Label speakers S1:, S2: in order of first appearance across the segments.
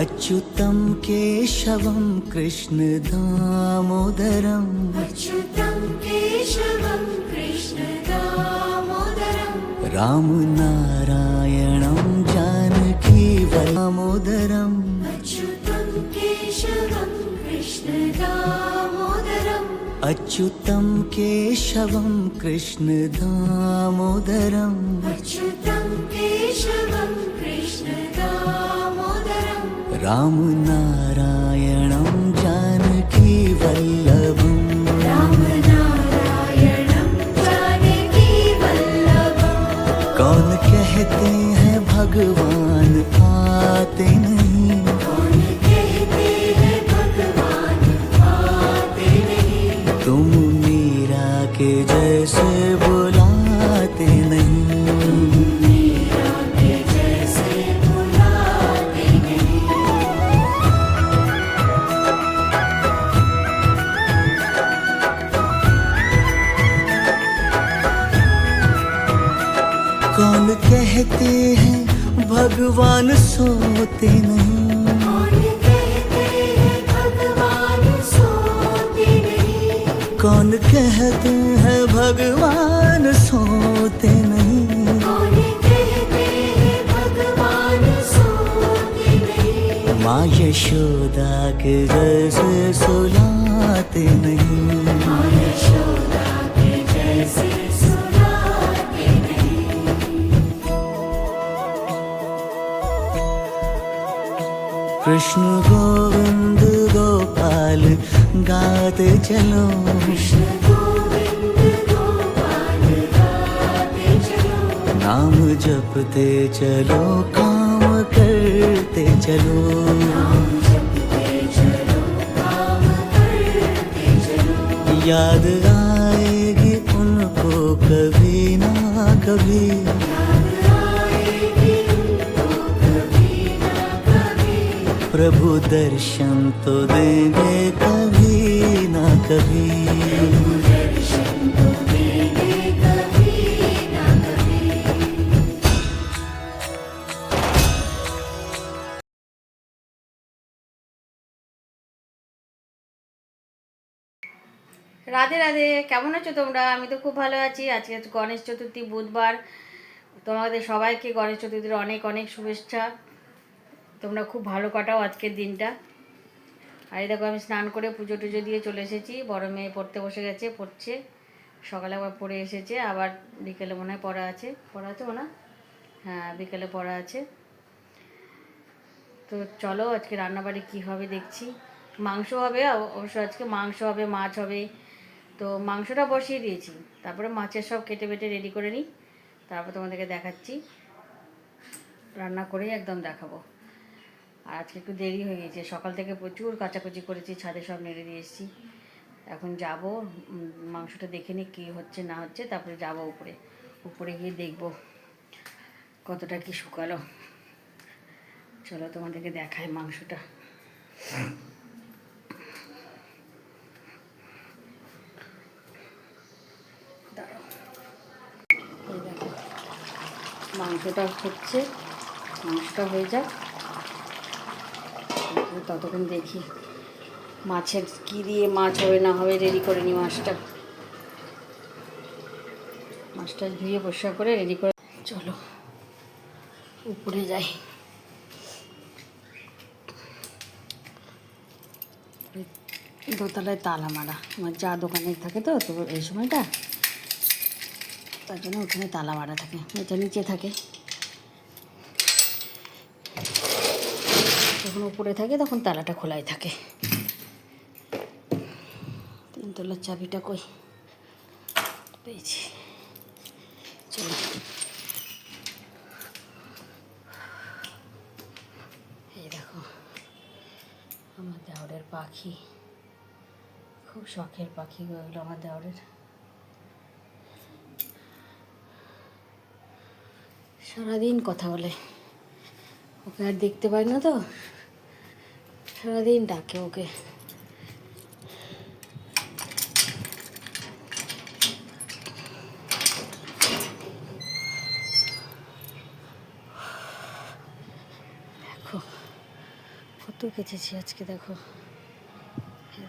S1: अच्युतं केशवं कृष्णदामोदरम्
S2: अच्युतं केशवं कृष्णदामोदरम्
S1: रामनारायणं जानकी दामोदरम्
S2: अच्युतं केशवं कृष्णदामोदरम्
S1: अच्युतं केशवं कृष्णदामोदरम्
S2: अच्युतं केशवं राम
S1: नारायण जानकी
S2: वल्लभ
S1: कौन कहते हैं भगवान आते
S2: कहते भगवान
S1: सोते नहीं।
S2: कौन कहते भगवान सोते नहीं
S1: कौन कहते हैं भगवान सोते नहीं? माँ यशोदा के जैसे सुलाते नहीं।
S2: माँ यशोदा के जैसे
S1: कृष्ण गोविंद गोपाल, गाते चलो। नाम जपते चलो, काम करते चलो। याद आएगी उनको कभी ना कभी। प्रभु दर्शन तो देंगे कभी ना कभी
S2: दर्शन तो देंगे कभी ना कभी
S3: রাধে রাধে কেমন আছো তোমরা আমি তো খুব ভালো আছি আজকে হচ্ছে গণেশ চতুর্থী বুধবার তোমাদের সবাইকে গণেশ চতুর্থীর অনেক অনেক শুভেচ্ছা তোমরা খুব ভালো কাটাও আজকের দিনটা। আর দেখো আমি স্নান করে পুজো টুজো দিয়ে চলে এসেছি। বড় মেয়ে পড়তে বসে গেছে, পড়ছে। সকালে আবার পড়ে এসেছে, আবার বিকেলে মনে হয় পড়া আছে। পড়া আছে না হ্যাঁ? বিকেলে পড়া আছে। তো চলো আজকে রান্নাবাড়ি কী হবে দেখছি। মাংস হবে, অবশ্য আজকে মাংস হবে, মাছ হবে। তো মাংসটা বসিয়ে দিয়েছি। তারপরে মাছের সব কেটে বেটে রেডি করে নিই। তারপর তোমাদেরকে দেখাচ্ছি। রান্না করেই একদম দেখাবো। আর আজকে একটু দেরি হয়ে গেছে। সকাল থেকে প্রচুর কাচাকুচি করেছি, ছাদে সব নেড়ে দিয়ে এসেছি। এখন যাব মাংসটা দেখে নিই কী হচ্ছে না হচ্ছে, তারপরে যাব উপরে। উপরে গিয়ে দেখব কতটা কি শুকালো। চলো তোমাদেরকে দেখায় মাংসটা। মাংসটা হচ্ছে, মাংসটা হয়ে যাক। ততক্ষণ দেখি মাছের কি দিয়ে মাছ হবে, না হবে রেডি করে নি মাছটা। মাছটা ধুয়ে পরিষ্কার করে রেডি করে চলো, উপরে যাই। দোতলায় তালা মারা। আমার যা দোকানে থাকে তো তো এই সময়টা, তার জন্য ওখানে তালা মারা থাকে, এটা নিচে থাকে। যখন উপরে থাকে তখন তালাটা খোলাই থাকে। তিনতলার চাবিটা কই? পেয়েছি। চলো। এই দেখো, আমার দেওরের পাখি। খুব শখের পাখি গো এগুলো আমার দেওরের। সারাদিন কথা বলে। ওকে আর দেখতে পাই না তো? সারাদিন ডাকে ওকে। দেখো, কত কেচেছি আজকে, দেখো।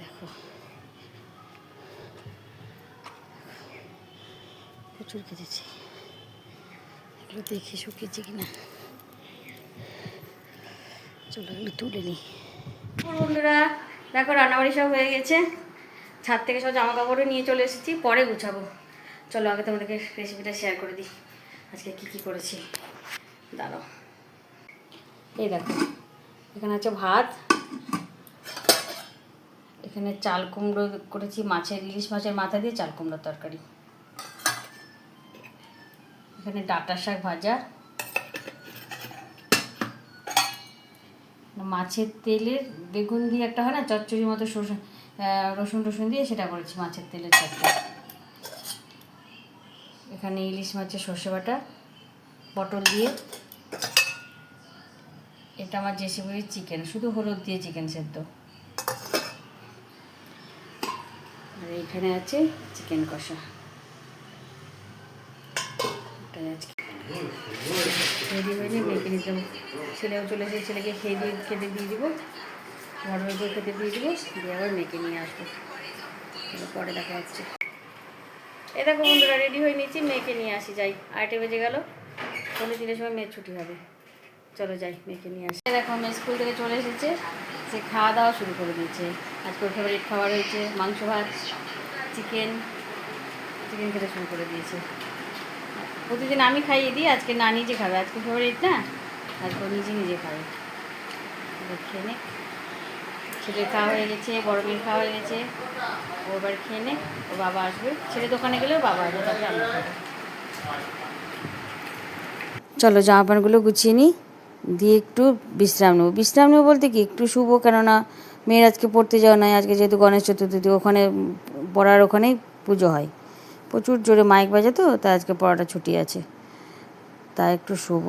S3: দেখো। প্রচুর কেচেছি এগুলো দেখি শুকিয়েছে কিনা? চলো এগুলো তুলে নিই। বন্ধুরা, দেখো রান্নাবাড়ি সব হয়ে গেছে। ছাদ থেকে সব জামা কাপড়ও নিয়ে চলে এসেছি, পরে গুছাবো। চলো আগে তোমাদেরকে রেসিপিটা শেয়ার করে দিই। আজকে কি কি করেছি? দাঁড়াও। এই দেখো, এখানে আছে ভাত। এখানে চাল কুমড়ো করেছি, মাছের ইলিশ মাছের মাথা দিয়ে চাল কুমড়োর তরকারি। এখানে ডাটা শাক ভাজা। মাছের তেলের বেগুন দিয়ে একটা হয় না, চচ্চড়ির মতো রসুন টসুন দিয়ে সেটা করেছি, মাছের তেলের চচ্চড়ি। এখানে ইলিশ মাছের সর্ষে বাটা, পটল দিয়ে। এটা আমার জেসিবির চিকেন, শুধু হলুদ দিয়ে চিকেন সেদ্ধ। আর এখানে আছে চিকেন কষা। রেডি হয়নি মেয়েকে নিতে। ছেলেও চলে এসে ছেলেকে খেয়ে দিয়ে খেতে দিয়ে দিব। বড় মেয়েকে খেতে দিয়ে দিব, দিয়ে আবার মেয়েকে নিয়ে আসব। পরে দেখা হচ্ছে। এ দেখো বন্ধুরা রেডি হয়ে নিয়েছি, মেয়েকে নিয়ে আসি, যাই। আটে বেজে গেল পনেরো তিনের সময় মেয়ের ছুটি হবে। চলো যাই, মেয়েকে নিয়ে আসি। দেখো, মেয়ে স্কুল থেকে চলে এসেছে, সে খাওয়া দাওয়া শুরু করে দিয়েছে। আজকে ওর ফেভারিট খাবার হয়েছে মাংস ভাত চিকেন চিকেন খেতে শুরু করে দিয়েছে। প্রতিদিন আমি খাইয়ে দিই, আজকে না নিজে খাবে, আজকে ফেভারিট না? ও নিজে নিজে খাবে। খেয়ে নে। ছেলের খাওয়া হয়ে গেছে বড় মেয়ের খাওয়া হয়ে গেছে। ও এবার খেয়ে নে, ও বাবা আসবে। ছেলে দোকানে গেলেও বাবা আসবে, তারপরে আমি খাব। চলো জামা প্যান্টগুলো গুছিয়ে নিই, দিয়ে একটু বিশ্রাম নেব। বিশ্রাম নেব বলতে কি, একটু শুভ কেননা মেয়ের আজকে পড়তে যাওয়া নাই, আজকে যেহেতু গণেশ চতুর্থী, ওখানে পড়ার ওখানেই পুজো হয়। প্রচুর জোরে মাইক বাজে তো, তাই আজকে পড়াটা ছুটি আছে। তাই একটু শুভ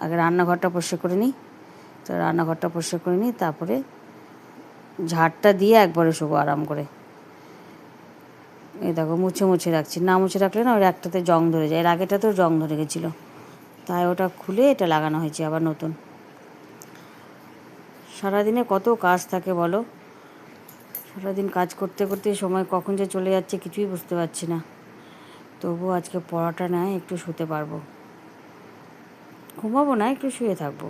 S3: আগে রান্নাঘরটা পরিষ্কার করে নিই। তো রান্নাঘরটা পরিষ্কার করে নিই, তারপরে ঝাড়টা দিয়ে একবারে শুভ আরাম করে। এই দেখো মুছে মুছে রাখছি। না মুছে রাখলে না ওর একটাতে জং ধরে যায়। এর আগেটাতেও জং ধরে গেছিল। তাই ওটা খুলে এটা লাগানো হয়েছে আবার নতুন। সারাদিনে কত কাজ থাকে বলো? সারাদিন কাজ করতে করতে সময় কখন যে চলে যাচ্ছে কিছুই বুঝতে পারছি না। তবু আজকে পড়াটা নয় একটু শুতে পারব। ঘুমাবো না, একটু শুয়ে থাকব।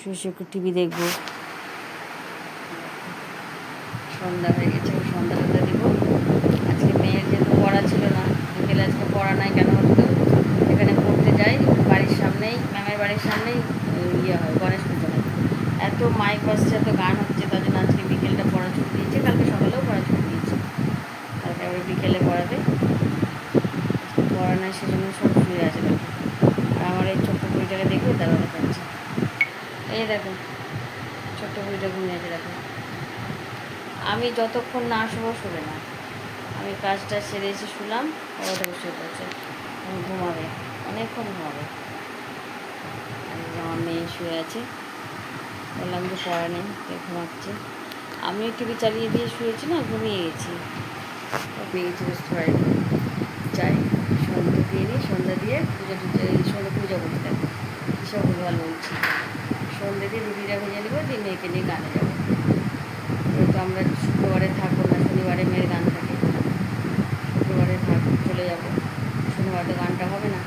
S3: শুয়ে শুয়ে একটু টিভি দেখব। সন্ধ্যা হয়ে গেছে সন্ধ্যা টন্ধা দিব। আজকে মেয়ের যেহেতু পড়া ছিল না, বিকেলে আজকে পড়া নাই কেন হতো এখানে পড়তে যাই, বাড়ির সামনেই, ম্যামের বাড়ির সামনেই ইয়ে হয়, গণেশ পুজো এত মাইক বাজছে, এত গান হচ্ছে, তার জন্য আজকে বিকেলটা পড়া ছুটি দিয়েছে কালকে সকালেও পড়া ছুটি দিয়েছে কালকে আবার বিকেলে পড়াবে পড়া নাই সেজন্য সব শুয়ে আছে দেখো আর আমার এই ছোট্ট বুড়িটাকে দেখবে তারা দেখাচ্ছে এই দেখো, ছোট্ট বুড়িটা ঘুমিয়ে আছে, দেখো। আমি যতক্ষণ না শুবো, শুবে না। আমি কাজটা সেরে এসে শুলাম ওটা শুয়ে পড়ছে। ঘুমাবে, অনেকক্ষণ ঘুমাবে। আমার মেয়ে শুয়ে আছে। বললাম যে পড়া নেই ঘুমাচ্ছে। আমিও টিভি চালিয়ে দিয়ে শুয়েছি না, ঘুমিয়ে গেছি। গেছি বেশ থোড়াই যাই, সন্ধ্যা দিয়ে সন্ধ্যা দিয়ে পুজো টুজো সন্ধ্যা পুজো করতে। থাকব সব ভুলভাল বলছি সন্ধ্যা দিয়ে রুটিটা ভেজে নেব দিয়ে মেয়েকে নিয়ে গানে যাব যেহেতু আমরা শুক্রবারে থাকব না শনিবারে মেয়ের গান থাকে শুক্রবারে থাক চলে যাব শনিবারে তো গানটা হবে না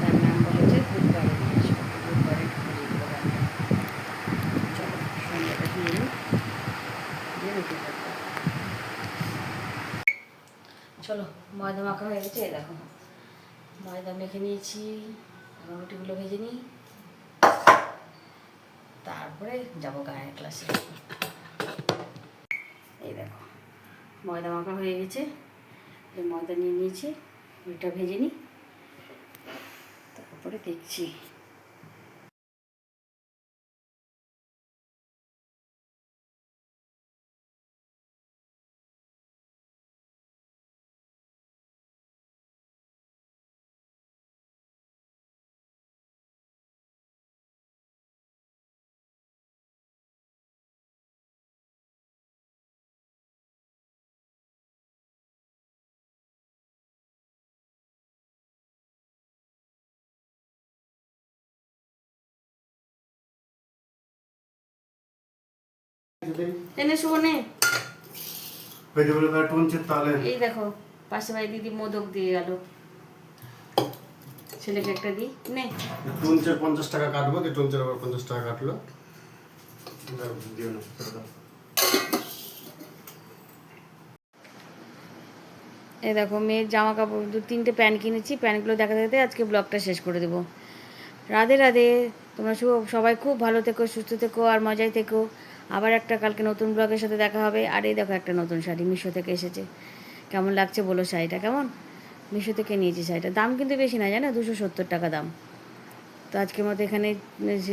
S3: তাই ম্যাম বলেছে বুধবারে নিয়ে আসব বুধবারে গানটা চলো সন্ধ্যাটা দিয়ে নিই দিয়ে রুটি করব চলো ময়দা মাখা হয়ে গেছে দেখো। ময়দা মেখে নিয়েছি, রুটিগুলো ভেজে নিই। তারপরে যাব গানের ক্লাসে এই দেখো, ময়দা মাখা হয়ে গেছে। ময়দা নিয়ে নিয়েছি, ওইটা ভেজে নিই। তারপরে দেখছি। এনে
S4: ভেজিটেবল তাহলে।
S3: এই দেখো পাশে ভাই দিদি মোদক দিয়ে গেল। ছেলেকে একটা দিই। নে।
S4: টুনচের পঞ্চাশ টাকা কাটবো দিয়ে টুনচের আবার পঞ্চাশ টাকা কাটলো। দিও। না
S3: এই দেখো মেয়ের জামা কাপড় দু তিনটে প্যান্ট কিনেছি। প্যান্টগুলো দেখা দেখাতে আজকে ব্লগটা শেষ করে দেবো। রাধে রাধে তোমরা শুভ সবাই খুব ভালো থেকো সুস্থ থেকো আর মজায় থেকো। আবার একটা কালকে নতুন ব্লগের সাথে দেখা হবে। আর এই দেখো একটা নতুন শাড়ি, মিশো থেকে এসেছে। কেমন লাগছে বলো শাড়িটা, কেমন? মিশো থেকে নিয়েছি শাড়িটা। দাম কিন্তু বেশি না, জানো? দুশো সত্তর টাকা দাম। তো আজকের মতো এখানে